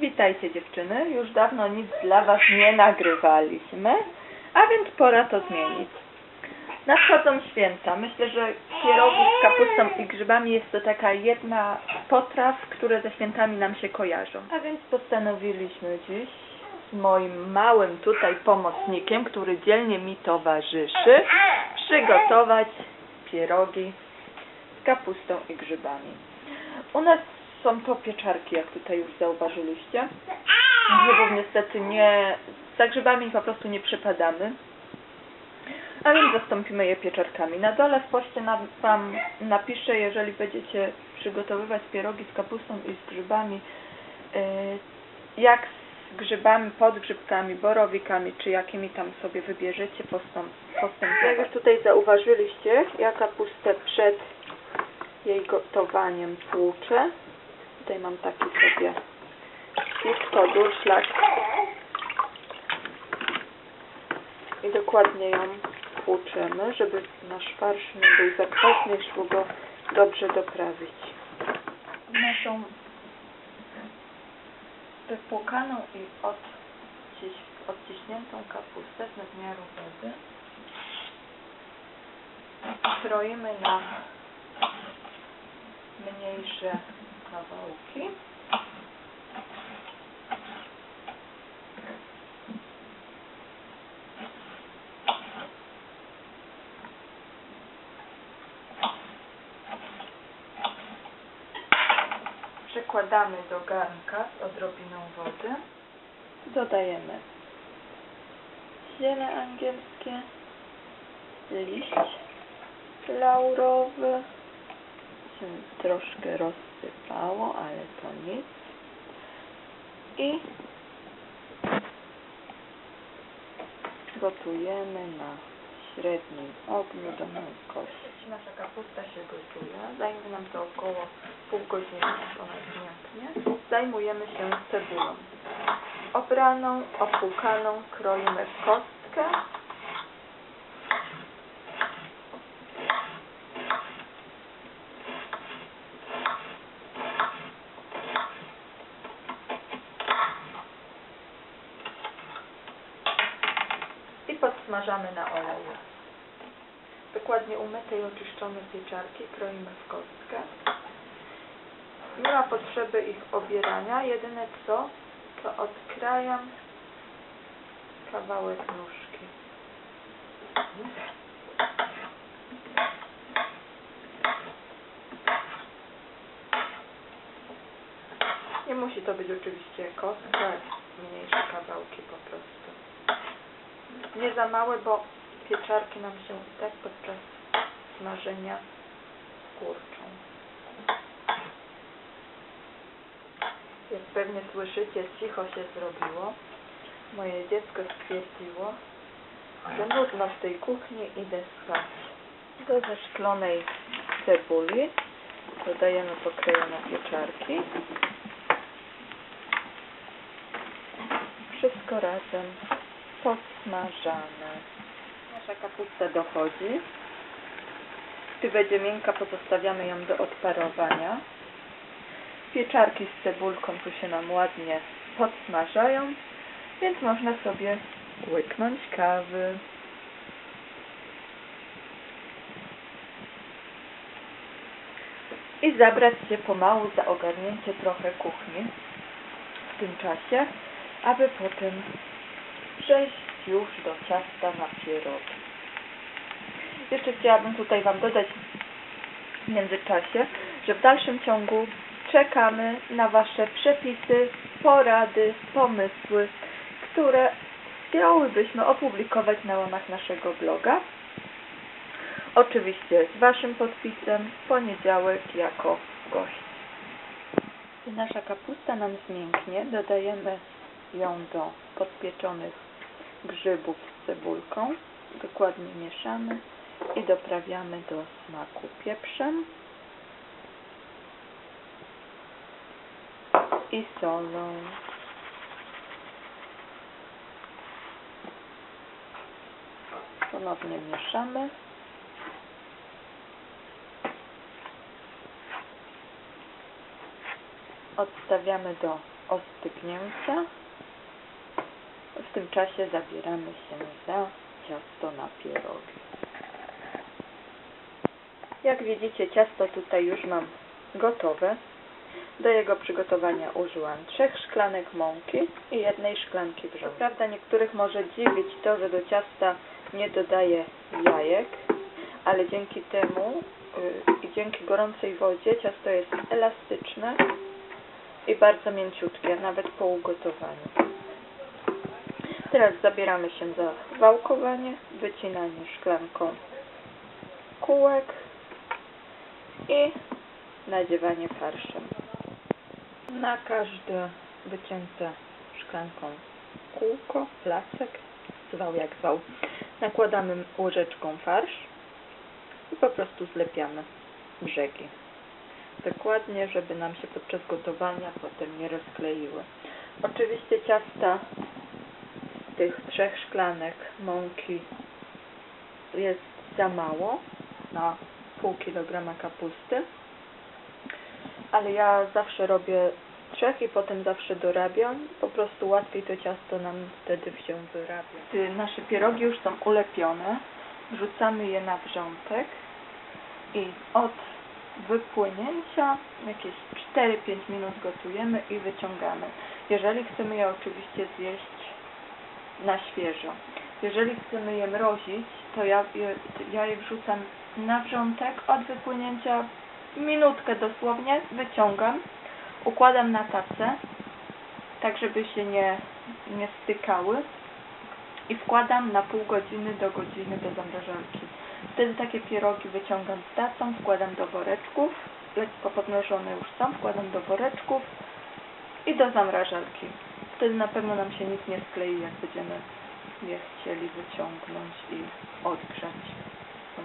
Witajcie dziewczyny. Już dawno nic dla Was nie nagrywaliśmy, a więc pora to zmienić. Nadchodzą święta. Myślę, że pierogi z kapustą i grzybami jest to taka jedna z potraw, które ze świętami nam się kojarzą. A więc postanowiliśmy dziś z moim małym tutaj pomocnikiem, który dzielnie mi towarzyszy, przygotować pierogi z kapustą i grzybami. U nas są to pieczarki, jak tutaj już zauważyliście. Grzybów niestety nie, za grzybami po prostu nie przypadamy. A więc zastąpimy je pieczarkami. Na dole w poście na, Wam napiszę, jeżeli będziecie przygotowywać pierogi z kapustą i z grzybami, yy, jak z grzybami, podgrzybkami, borowikami, czy jakimi tam sobie wybierzecie postąp, postępować. Jak już tutaj zauważyliście, ja kapustę przed jej gotowaniem tłuczę. Tutaj mam taki sobie piwko, durszlak i dokładnie ją tłuczymy, żeby nasz farsz nie był za kwaśny szło go dobrze doprawić. Naszą wypłukaną i odciś, odciśniętą kapustę z nadmiaru wody kroimy na mniejsze kawałki. Przekładamy do garnka z odrobiną wody. Dodajemy ziele angielskie, liść laurowy, troszkę rozsypało, ale to nic. I gotujemy na średnim ogniu do. Nasza kapusta się gotuje. Zajmie nam to około pół godziny, aż ona zmięknie. Zajmujemy się cebulą. Obraną, opłukaną kroimy w kostkę. I podsmażamy na oleju. Dokładnie umyte i oczyszczone pieczarki kroimy w kostkę. Nie ma potrzeby ich obierania, jedyne co, to odkrajam kawałek nóżki. Nie musi to być oczywiście kostka, mniejsze kawałki po prostu nie za małe, bo pieczarki nam się tak podczas smażenia skurczą. Jak pewnie słyszycie, cicho się zrobiło. Moje dziecko stwierdziło, że nudno w tej kuchni, idę spać. Do zeszklonej cebuli dodajemy pokrojone pieczarki. Wszystko razem podsmażane. Nasza kapusta dochodzi. Gdy będzie miękka, pozostawiamy ją do odparowania. Pieczarki z cebulką tu się nam ładnie podsmażają, więc można sobie łyknąć kawy. I zabrać się pomału za ogarnięcie trochę kuchni w tym czasie, aby potem przejść już do ciasta na pierogi. Jeszcze chciałabym tutaj Wam dodać w międzyczasie, że w dalszym ciągu czekamy na Wasze przepisy, porady, pomysły, które chciałybyśmy opublikować na łamach naszego bloga. Oczywiście z Waszym podpisem w poniedziałek jako gość. Gdy nasza kapusta nam zmięknie, dodajemy ją do podpieczonych grzybów z cebulką. Dokładnie mieszamy i doprawiamy do smaku pieprzem i solą. Ponownie mieszamy. Odstawiamy do ostygnięcia. Tym czasie zabieramy się za ciasto na pierogi. Jak widzicie, ciasto tutaj już mam gotowe. Do jego przygotowania użyłam trzech szklanek mąki i jednej szklanki wrzątku. Prawda, niektórych może dziwić to, że do ciasta nie dodaję jajek, ale dzięki temu yy, i dzięki gorącej wodzie ciasto jest elastyczne i bardzo mięciutkie, nawet po ugotowaniu. Teraz zabieramy się za wałkowanie, wycinanie szklanką kółek i nadziewanie farszem. Na każde wycięte szklanką kółko, placek, zwał jak zwał, nakładamy łyżeczką farsz i po prostu zlepiamy brzegi. Dokładnie, żeby nam się podczas gotowania potem nie rozkleiły. Oczywiście ciasta tych trzech szklanek mąki jest za mało na pół kilograma kapusty, ale ja zawsze robię trzech i potem zawsze dorabiam. Po prostu łatwiej to ciasto nam wtedy się wyrabia. Gdy nasze pierogi już są ulepione, wrzucamy je na wrzątek i od wypłynięcia jakieś 4-5 minut gotujemy i wyciągamy. Jeżeli chcemy je oczywiście zjeść na świeżo. Jeżeli chcemy je mrozić, to ja je, ja je wrzucam na wrzątek od wypłynięcia minutkę dosłownie, wyciągam, układam na tacę, tak żeby się nie, nie stykały i wkładam na pół godziny do godziny do zamrażarki. Wtedy takie pierogi wyciągam z tacą, wkładam do woreczków, lekko podmrożone już są, wkładam do woreczków i do zamrażarki. Wtedy na pewno nam się nic nie sklei, jak będziemy je chcieli wyciągnąć i odgrzać.